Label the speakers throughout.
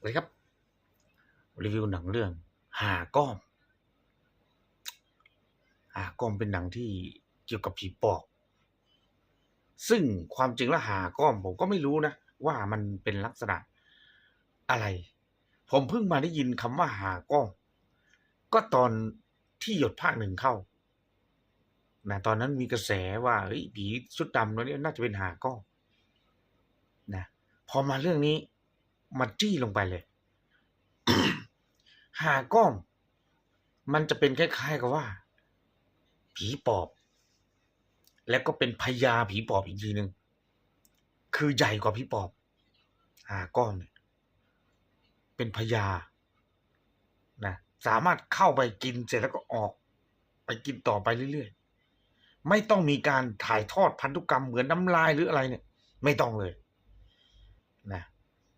Speaker 1: สวัสดีครับ รีวิวหนังเรื่อง หาก้อม หาก้อมเป็นหนังที่เกี่ยวกับผีปอบ ซึ่งความจริงแล้วหาก้อมผมก็ไม่รู้นะ ว่ามันเป็นลักษณะอะไร ผมเพิ่งมาได้ยินคำว่าหาก้อม ก็ตอนที่หยดภาคหนึ่งเข้านะตอนนั้นมีกระแสว่าเฮ้ยผีชุดดำตัวนี้น่าจะเป็นหาก้อมนะ พอมาเรื่องนี้ มาจี้ลงไปเลยหาก้อมมันจะเป็นคล้ายๆกับว่า ผีปอบ แล้วก็เป็นพญาผีปอบอีกทีหนึ่งคือใหญ่กว่าผีปอบหาก้อมเนี่ยเป็นพญานะสามารถเข้าไปกินเสร็จแล้วก็ออก ไปกินต่อไปเรื่อยๆ ไม่ต้องมีการถ่ายทอดพันธุกรรมเหมือนน้ำลายหรืออะไรเนี่ย ไม่ต้องเลย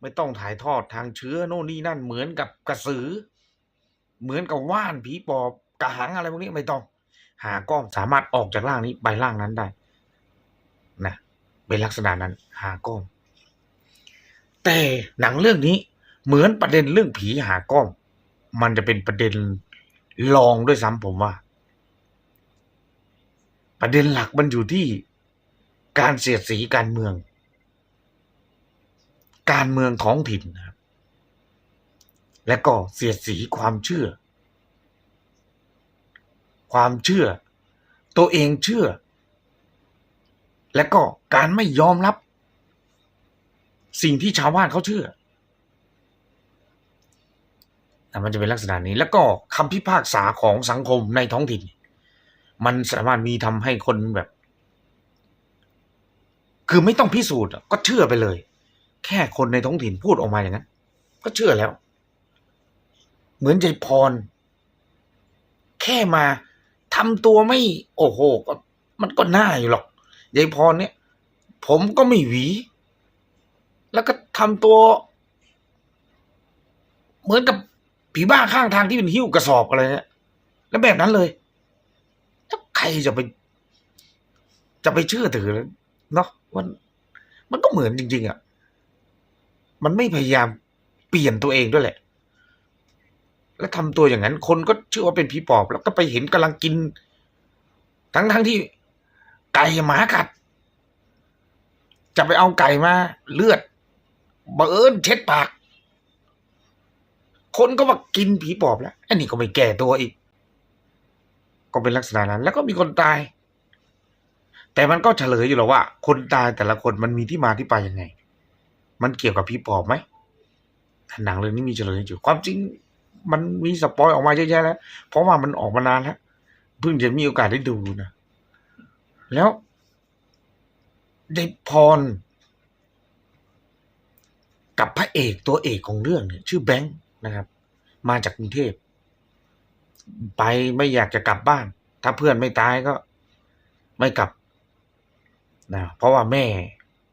Speaker 1: ไม่ต้องถ่ายทอดทางเชื้อโน่นนี่นั่นเหมือนกับกระสือ เหมือนกับว่านผีปอบกระหังอะไรพวกนี้ไม่ต้อง หาก้อมสามารถออกจากร่างนี้ไปร่างนั้นได้นะเป็นลักษณะนั้น หาก้อม แต่หนังเรื่องนี้เหมือนประเด็นเรื่องผีหาก้อม มันจะเป็นประเด็นรองด้วยซ้ำผมว่า ประเด็นหลักมันอยู่ที่การเสียดสีการเมือง การเมืองท้องถิ่นนะครับและก็เสียดสีความเชื่อ ความเชื่อ ตัวเองเชื่อ และก็การไม่ยอมรับ สิ่งที่ชาวบ้านเขาเชื่อมันจะเป็นลักษณะนี้ แล้วก็คำพิพากษาของสังคมในท้องถิ่น มันสามารถมีทำให้คนแบบ คือไม่ต้องพิสูจน์ก็เชื่อไปเลย แค่คนในท้องถิ่นพูดออกมาอย่างนั้น ก็เชื่อแล้ว เหมือนใจพร แค่มาทำตัวไม่ โอ้โหก็มันก็น่าอยู่หรอกยายพรเนี่ย ผมก็ไม่หวี แล้วก็ทำตัว เหมือนกับผีบ้าข้างทางที่เป็นหิ้วกระสอบอะไรเนี่ยแล้วแบบนั้นเลยแล้วใครจะไป จะไปเชื่อถือเนาะมัน มันก็เหมือนจริง ๆอะ มันไม่พยายามเปลี่ยนตัวเองด้วยแหละ แล้วทำตัวอย่างนั้น คนก็เชื่อว่าเป็นผีปอบ แล้วก็ไปเห็นกำลังกิน ทั้งทั้งที่ไก่หมากัด จะไปเอาไก่มาเลือดบังเอิญเช็ดปาก คนก็ว่ากินผีปอบแล้วอันนี้ก็ไม่แก่ตัวอีก ก็เป็นลักษณะนั้น แล้วก็มีคนตาย แต่มันก็เฉลยอยู่หรอกว่า คนตายแต่ละคนมันมีที่มาที่ไปยังไง มันเกี่ยวกับผีปอบไหมหนังเรื่องนี้มีเฉลยอยู่ความจริงมันมีสปอยออกมาเยอะแยะแล้ว เพราะว่ามันออกมานานแล้วเพิ่งจะมีโอกาสได้ดูนะแล้วเด็กพร กับพระเอกตัวเอกของเรื่องเนี่ย ชื่อแบงค์นะครับ มาจากกรุงเทพ ไปไม่อยากจะกลับบ้าน ถ้าเพื่อนไม่ตายก็ ไม่กลับนะเพราะว่าแม่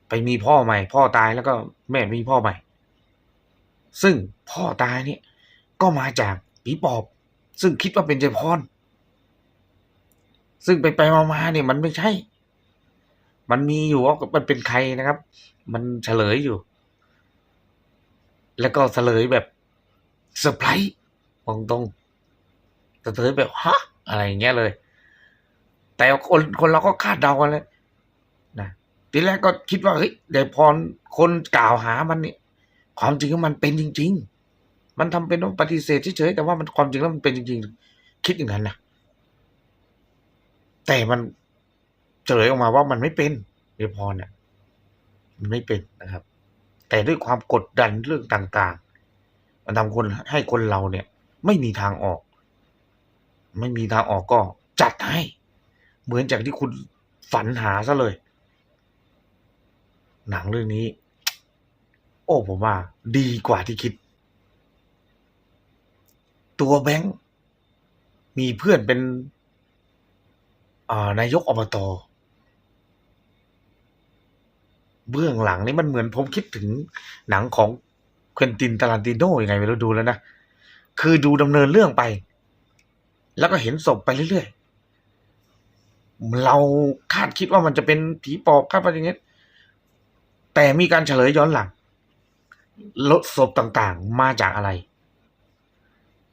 Speaker 1: ไปมีพ่อใหม่ พ่อตายแล้วก็แม่มีพ่อใหม่ ซึ่งพ่อตายเนี่ย ก็มาจากผีปอบ ซึ่งคิดว่าเป็นเจพรซึ่งไปไปมามาเนี่ยมันไม่ใช่ มันมีอยู่ว่ามันเป็นใครนะครับ มันเฉลยอยู่ แล้วก็เฉลยแบบเซอร์ไพรส์ตรงตรงเฉลยแบบฮะอะไรอย่างเงี้ยเลย แต่คนคนเราก็คาดเดากันเลย ทีแรกก็คิดว่าเฮ้ยเดพรคนกล่าวหามันเนี่ยความจริงแล้วมันเป็นจริง ๆ มันทำเป็นว่าปฏิเสธเฉยๆแต่ว่ามันความจริงแล้วมันเป็นจริง ๆ คิดอย่างนั้นนะแต่มันเฉลยออกมาว่ามันไม่เป็นเดพรเนี่ยมันไม่เป็นนะครับ แต่ด้วยความกดดันเรื่องต่าง ๆ มันทำคนให้คนเราเนี่ย ไม่มีทางออก ไม่มีทางออกก็จัดให้ เหมือนจากที่คุณฝันหาซะเลย หนังเรื่องนี้ โอ้ผมว่า ดีกว่าที่คิด ตัวแบงค์มีเพื่อนเป็นานายกอบตเบื้องหลังนี่มันเหมือนผมคิดถึงหนังของเควินตินตารันติโนยังไงไม่รู้ดูแล้วนะ คือดูดำเนินเรื่องไป แล้วก็เห็นศพไปเรื่อยๆ เราคาดคิดว่ามันจะเป็นผีปอบคาดว่าอย่างเงี้ย แต่มีการเฉลยย้อนหลังลดศพต่างๆมาจากอะไร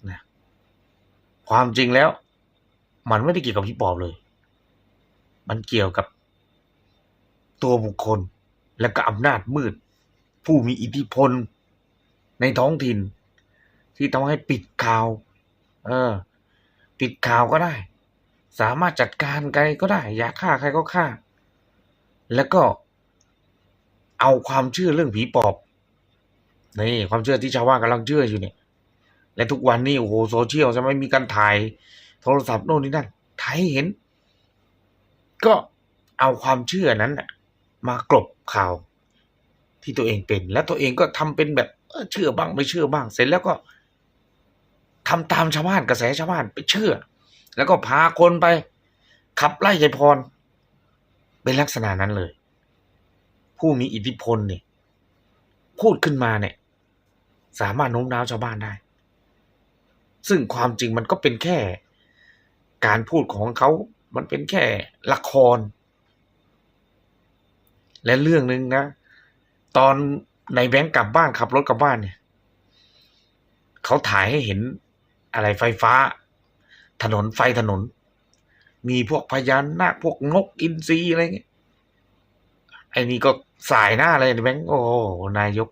Speaker 1: นะความจริงแล้ว มันไม่ได้เกี่ยวกับผีปอบเลย มันเกี่ยวกับตัวบุคคลและก็อำนาจมืด ผู้มีอิทธิพลในท้องถิ่น ที่ทำให้ปิดข่าว เออ ปิดข่าวก็ได้ สามารถจัดการใครก็ได้ อยากฆ่าใครก็ฆ่า แล้วก็ เอาความเชื่อเรื่องผีปอบนี่ความเชื่อที่ชาวบ้านกำลังเชื่ออยู่เนี่ย และทุกวันนี้โอ้โหโซเชียลจะไม่มีการถ่ายโทรศัพท์โน่นนี่นั่นถ่ายเห็น ก็เอาความเชื่อนั้นมากลบข่าวที่ตัวเองเป็น แล้วตัวเองก็ทำเป็นแบบเออเชื่อบ้างไม่เชื่อบ้าง เสร็จแล้วก็ทำตามชาวบ้านกระแสชาวบ้านไปเชื่อ แล้วก็พาคนไป ขับไล่ยายพร เป็นลักษณะนั้นเลย ผู้มีอิทธิพลเนี่ยพูดขึ้นมาเนี่ย สามารถโน้มน้าวชาวบ้านได้ ซึ่งความจริงมันก็เป็นแค่ การพูดของเขา มันเป็นแค่ละคร และเรื่องหนึ่งนะ ตอนในแบงค์กลับบ้านขับรถกลับบ้านเนี่ยเขาถ่ายให้เห็นอะไรไฟฟ้า ถนนไฟถนน มีพวกพญานาคพวกนกอินทรีอะไรเงี้ยไอ้นี่ก็ สายหน้าเลยแบงค์โอ้โหนายก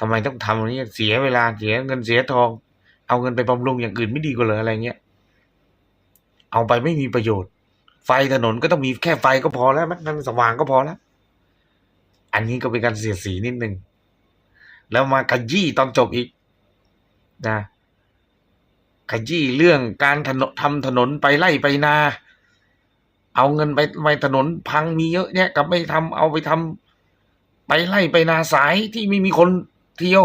Speaker 1: ทำไมต้องทำอย่างนี้เสียเวลาเสียเงินเสียทอง เอาเงินไปบำรุงอย่างอื่นไม่ดีกว่าเลยอะไรเงี้ยเอาไปไม่มีประโยชน์ ไฟถนนก็ต้องมีแค่ไฟก็พอแล้วมันสว่างก็พอแล้ว อันนี้ก็เป็นการเสียสีนิดนึงแล้วมาขยี้ตอนจบอีกนะขยี้เรื่องการถนนทำถนนไปไล่ไปนา เอาเงินไปไปถนนพังมีเยอะแยะกับไม่ทำเอาไปทำไปไล่ไปนาสายที่ไม่มีคนเที่ยว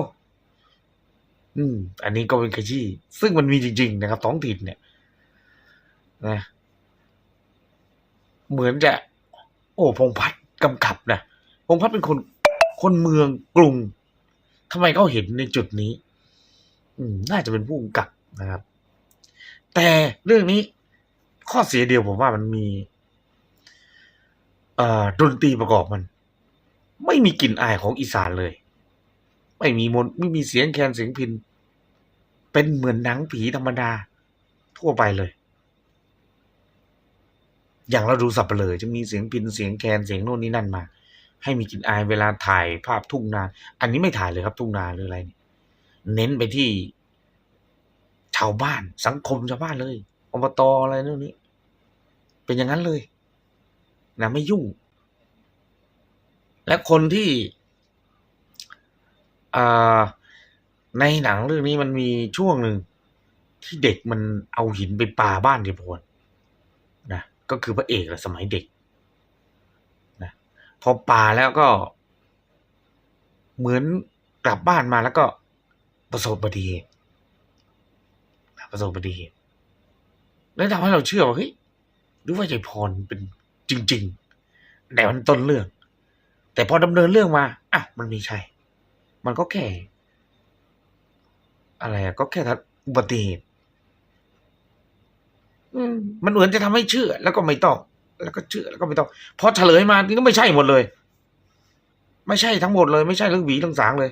Speaker 1: อืม อันนี้ก็เป็นขยี้ซึ่งมันมีจริง ๆ นะครับท้องถิ่นเนี่ยนะเหมือนจะ โอ้พงพัฒน์กำกับนะพงพัฒน์เป็นคนคนเมืองกรุงทำไมเขาเห็นในจุดนี้ อืม น่าจะเป็นผู้กำกับนะครับ แต่เรื่องนี้ข้อเสียเดียวผมว่ามันมี ดนตรีประกอบมัน ไม่มีกลิ่นอายของอีสานเลย ไม่มีมนไม่มีเสียงแคนเสียงพิน เป็นเหมือนหนังผีธรรมดา ทั่วไปเลย อย่างเราดูสับเปลือจะมีเสียงพินเสียงแคนเสียงโน่นนี่นั่นมา ให้มีกลิ่นอายเวลาถ่ายภาพทุ่งนา อันนี้ไม่ถ่ายเลยครับทุ่งนาหรืออะไรเน้นไปที่ชาวบ้านสังคมชาวบ้านเลยอบตอะไรนู่นนี่เป็นอย่างนั้นเลย นะไม่ยุ่ง และคนที่ในหนังเรื่องนี้มันมีช่วงหนึ่งที่เด็กมันเอาหินไปปาบ้านเดียพลนะก็คือพระเอกแหละสมัยเด็กนะพอปาแล้วก็ เหมือนกลับบ้านมาแล้วก็ประสบอุบัติเหตุประสบอุบัติเหตุแล้วทำให้เราเชื่อว่าเฮ้ยหรือว่ายายพรเป็น จริง ๆ แต่มันต้นเรื่อง แต่พอดำเนินเรื่องมาอะมันไม่ใช่มันก็แค่อะไรอะก็แค่ทัดอุบัติเหตุอืมมันเหมือนจะทำให้เชื่อ แล้วก็ไม่ต้อง แล้วก็เชื่อแล้วก็ไม่ต้องพอเฉลยมาทีนี้ไม่ใช่หมดเลย ไม่ใช่ทั้งหมดเลย ไม่ใช่เรื่องหวีเรื่องสางเลย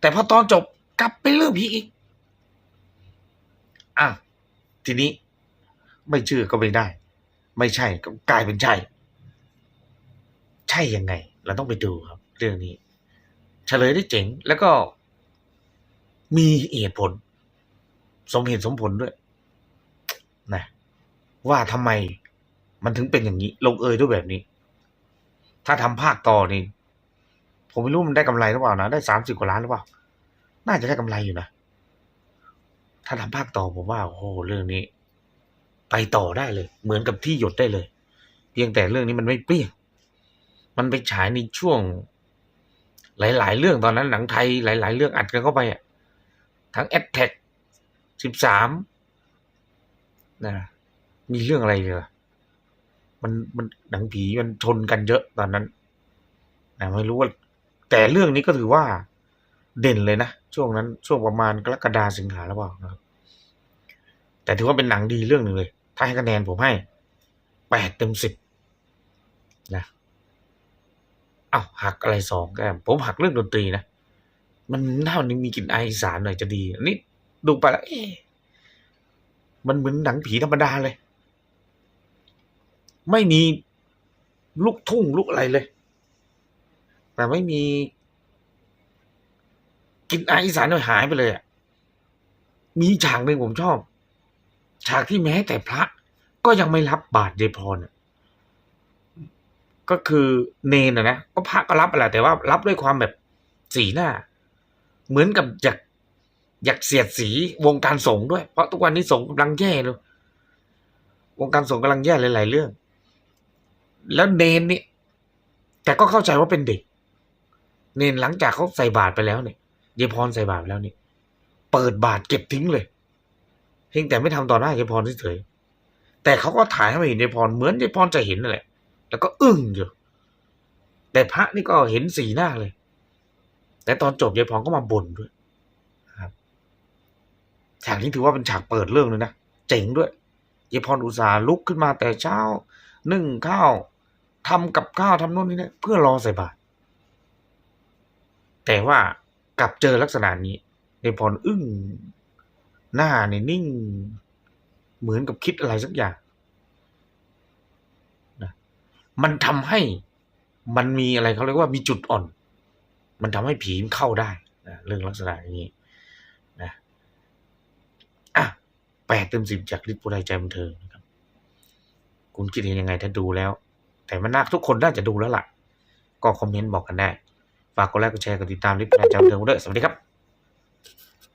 Speaker 1: แต่พอตอนจบกลับไปเรื่องผีอีกอะทีนี้ ไม่เชื่อก็ไม่ได้ ไม่ใช่ก็กลายเป็นใช่ ใช่ยังไง เราต้องไปดูครับ เรื่องนี้ เฉลยได้เจ๋ง แล้วก็มีเหตุผล สมเหตุสมผลด้วย นะ ว่าทำไมมันถึงเป็นอย่างนี้ ลงเอยด้วยแบบนี้ ถ้าทำภาคต่อนี่ผมไม่รู้มันได้กำไรหรือเปล่านะได้สามสิบกว่าล้านหรือเปล่า น่าจะได้กำไรอยู่นะ ถ้าทำภาคต่อผมว่า โอ้โหเรื่องนี้ ไปต่อได้เลย เหมือนกับที่หยดได้เลย เพียงแต่เรื่องนี้มันไม่เปรี้ยงมันไปฉายในช่วง หลาย ๆ เรื่องตอนนั้นหนังไทยหลาย ๆ เรื่องอัดกันเข้าไปอะทั้งแอดแท็กสิบสามนะมีเรื่องอะไรเลยมันมันหนังผีมันชนกันเยอะตอนนั้นนะไม่รู้ว่า แต่เรื่องนี้ก็ถือว่าเด่นเลยนะช่วงนั้นช่วงประมาณกรกฎาสิงหาแล้วเปล่านะครับแต่ถือว่าเป็นหนังดีเรื่องหนึ่งเลย ถ้าให้คะแนนผมให้แปดเต็มสิบนะเอ้าหักอะไรสองแก้มผมหักเรื่องดนตรีนะ มันถ้ามันมีกลิ่นอายอีสานหน่อยจะดีอันนี้ดูไปแล้วเอ๊มันเหมือนหนังผีธรรมดาเลย ไม่มีลูกทุ่งลูกอะไรเลย แต่ไม่มีกลินอายอีสานหน่อยหายไปเลยอะมีฉากหนึ่งผมชอบ ฉากที่แม้แต่พระก็ยังไม่รับบาตรเยายพรก็คือเนนอะนะก็พระก็รับแหละแต่ว่ารับด้วยความแบบสีหน้า เหมือนกับอยากอยากเสียดสีวงการสงฆ์ด้วย เพราะทุกวันนี้สงฆ์กำลังแย่เลยวงการสงฆ์กำลังแย่หลายๆเรื่อง แล้วเนนนี่แต่ก็เข้าใจว่าเป็นเด็ก เนนหลังจากเขาใส่บาตรไปแล้วเนี่ยเยายพรใส่บาตรไปแล้วเนี่ยเปิดบาตรเก็บทิ้งเลย พียงแต่ไม่ทำต่อหน้ายายพรเฉยๆแต่เขาก็ถ่ายให้มาเห็นยายพรเหมือนยายพรจะเห็นนั่นแหละ แล้วก็อึ้งอยู่แต่พระนี่ก็เห็นสีหน้าเลย แต่ตอนจบยายพรก็มาบ่นด้วยครับฉากนี้ถือว่าเป็นฉากเปิดเรื่องเลยนะเจ๋งด้วยยายพรอุตส่าห์ลุกขึ้นมาแต่เช้านึ่งข้าวทำกับข้าวทำโน่นนี่นะเพื่อรอใส่บาตรแต่ว่ากลับเจอลักษณะนี้ยายพรอึ้ง หน้าเนี่ยนิ่ง เหมือนกับคิดอะไรสักอย่างนะมันทำให้มันมีอะไรเขาเรียกว่ามีจุดอ่อน มันทำให้ผีมันเข้าได้นะเรื่องลักษณะอย่างนี้นะอะแปดเต็มสิบจากลิปปุไรใจบันเทิงนะครับ คุณคิดเห็นยังไงถ้าดูแล้ว แต่มันน่าทุกคนน่าจะดูแล้วล่ะ ก็คอมเมนต์บอกกันได้ ฝากกดไลค์กดแชร์กดติดตามลิปปุไรใจบันเทิงด้วยสวัสดีครับ